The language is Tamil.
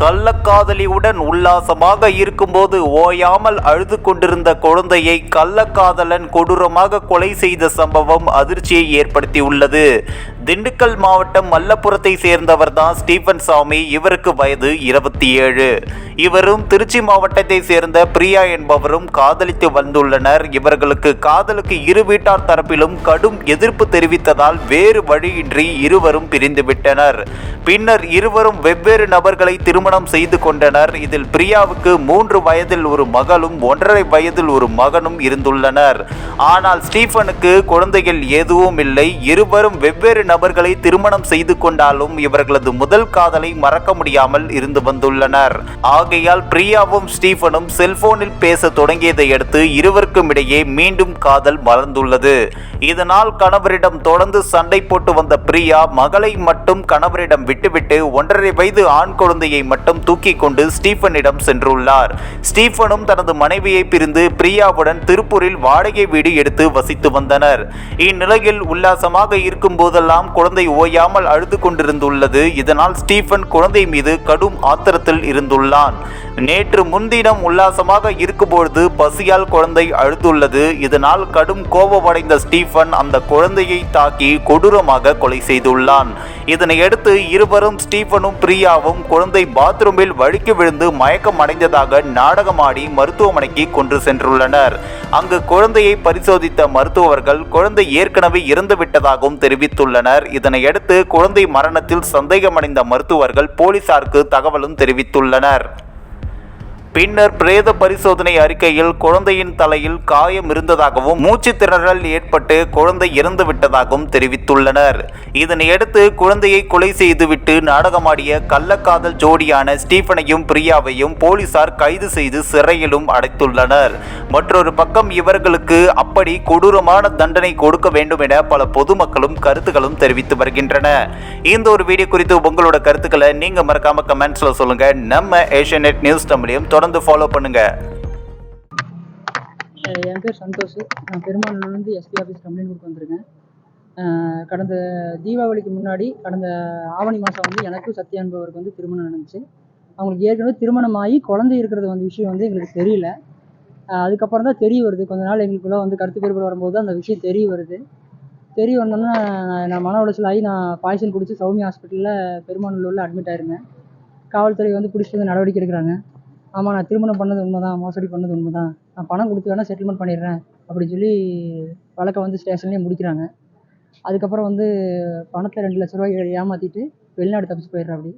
கள்ளக்காதலியுடன் உல்லாசமாக இருக்கும்போது ஓயாமல் அழுது கொண்டிருந்த குழந்தையை கள்ளக்காதலன் கொடூரமாக கொலை செய்த சம்பவம் அதிர்ச்சியை ஏற்படுத்தியுள்ளது. திண்டுக்கல் மாவட்டம் மல்லபுரத்தை சேர்ந்தவர் தான் ஸ்டீபன் சாமி இவருக்கு வயது இருபத்தி ஏழு. இவரும் திருச்சி மாவட்டத்தை சேர்ந்த பிரியா என்பவரும் காதலித்து வந்துள்ளனர். இவர்களுக்கு காதலுக்கு இரு வீட்டார் தரப்பிலும் கடும் எதிர்ப்பு தெரிவித்ததால் வேறு வழியின்றி இருவரும் பிரிந்துவிட்டனர். பின்னர் இருவரும் வெவ்வேறு நபர்களை திருமணம் செய்து கொண்டனர். இதில் பிரியாவுக்கு மூன்று வயதில் ஒரு மகளும் ஒன்றரை வயதில் ஒரு மகனும் இருந்துள்ளனர். ஆனால் ஸ்டீஃபனுக்கு குழந்தைகள் எதுவும் இல்லை. இருவரும் வெவ்வேறு நபர்களை திருமணம் செய்து கொண்டாலும் இவர்களது முதல் காதலை மறக்க முடியாமல் இருந்து வந்துள்ளனர். ஆகையால் பிரியாவும் ஸ்டீஃபனும் செல்போனில் பேச தொடங்கியதை அடுத்து இருவருக்கும் இடையே மீண்டும் காதல் மலர்ந்துள்ளது. இதனால் கணவரிடம் தொடர்ந்து சண்டை போட்டு வந்த பிரியா மகளை மட்டும் கணவரிடம் விட்டுவிட்டு ஒன்றரை வயது ஆண் குழந்தையை மட்டும் தூக்கி கொண்டு ஸ்டீஃபனிடம் சென்றுள்ளார். ஸ்டீஃபனும் தனது மனைவியை பிரிந்து பிரியாவுடன் திருப்பூரில் வாடகை வீடு எடுத்து வசித்து வந்தனர். இந்நிலையில் உல்லாசமாக இருக்கும் போதெல்லாம் குழந்தை ஓயாமல் அழுது கொண்டிருந்துள்ளது. இதனால் ஸ்டீஃபன் குழந்தை மீது கடும் ஆத்திரத்தில் இருந்துள்ளான். நேற்று முன்தினம் உல்லாசமாக இருக்கும்பொழுது பசியால் குழந்தை அழுதுள்ளது. இதனால் கடும் கோபமடைந்த ஸ்டீஃபன் அந்த குழந்தையை தாக்கி கொடூரமாக கொலை செய்துள்ளான். இதனையடுத்து இருவரும் ஸ்டீஃபனும் பிரியாவும் குழந்தை பாத்ரூமில் வழுக்கி விழுந்து மயக்கம் அடைந்ததாக நாடகமாடி மருத்துவமனைக்கு கொண்டு சென்றுள்ளனர். அங்கு குழந்தையை பரிசோதித்த மருத்துவர்கள் குழந்தை ஏற்கனவே இறந்துவிட்டதாகவும் தெரிவித்துள்ளனர். இதனையடுத்து குழந்தை மரணத்தில் சந்தேகமடைந்த மருத்துவர்கள் போலீசாருக்கு தகவலும் தெரிவித்துள்ளனர். பின்னர் பிரேத பரிசோதனை அறிக்கையில் குழந்தையின் தலையில் காயம் இருந்ததாகவும் மூச்சு திணறல் ஏற்பட்டு குழந்தை இறந்துவிட்டதாகவும் தெரிவித்துள்ளனர். இதனையடுத்து குழந்தையை கொலை செய்துவிட்டு நாடகமாடிய கள்ளக்காதல் ஜோடியான ஸ்டீஃபனையும் பிரியாவையும் போலீசார் கைது செய்து சிறையிலும் அடைத்துள்ளனர். மற்றொரு பக்கம் இவர்களுக்கு அப்படி கொடூரமான தண்டனை கொடுக்க வேண்டும் என பல பொதுமக்களும் கருத்துக்களும் தெரிவித்து வருகின்றன. இந்த ஒரு வீடியோ குறித்து உங்களோட கருத்துக்களை நீங்க மறக்காம கமெண்ட்ஸ்ல சொல்லுங்க. நம்ம ஏஷியநெட் நியூஸ் தமிழையும் தொடர்ந்து ஃபாலோ பண்ணுங்க. என் பேர் சந்தோஷ். நான் பெருமாள்லேருந்து எஸ்பி ஆஃபீஸ் கம்ப்ளைண்ட் கொடுத்து வந்திருக்கேன். கடந்த தீபாவளிக்கு முன்னாடி கடந்த ஆவணி மாதம் வந்து எனக்கும் சத்யா என்பவருக்கு வந்து திருமணம் நடந்துச்சு. அவங்களுக்கு ஏற்கனவே திருமணம் ஆகி குழந்தை இருக்கிறது வந்து விஷயம் வந்து எங்களுக்கு தெரியல. அதுக்கப்புறம் தான் தெரிய வருது. கொஞ்ச நாள் எங்களுக்குள்ள வந்து கருத்து வேறுபாடு வரும்போது அந்த விஷயம் தெரிய வருது. தெரிய வந்தோன்னா நான் மன உளைச்சல் ஆகி நான் பாய்சன் குடித்து சௌமியா ஹாஸ்பிட்டலில் பெருமாநல்லூரில் அட்மிட் ஆயிருந்தேன். காவல்துறை வந்து பிடிச்சிட்டு வந்து நடவடிக்கை எடுக்கிறாங்க. ஆமாம் நான் திருமணம் பண்ணது உண்மை தான் மோசடி பண்ணது உண்மை தான் நான் பணம் கொடுத்து வேணால் செட்டில்மெண்ட் பண்ணிடுறேன் அப்படின்னு சொல்லி வழக்கை வந்து ஸ்டேஷன்லேயே முடிக்கிறாங்க. அதுக்கப்புறம் வந்து பணத்தை ரெண்டு லட்ச ரூபாய் ஏமாற்றிட்டு வெளிநாடு தப்பிச்சு போயிடுறா அப்படி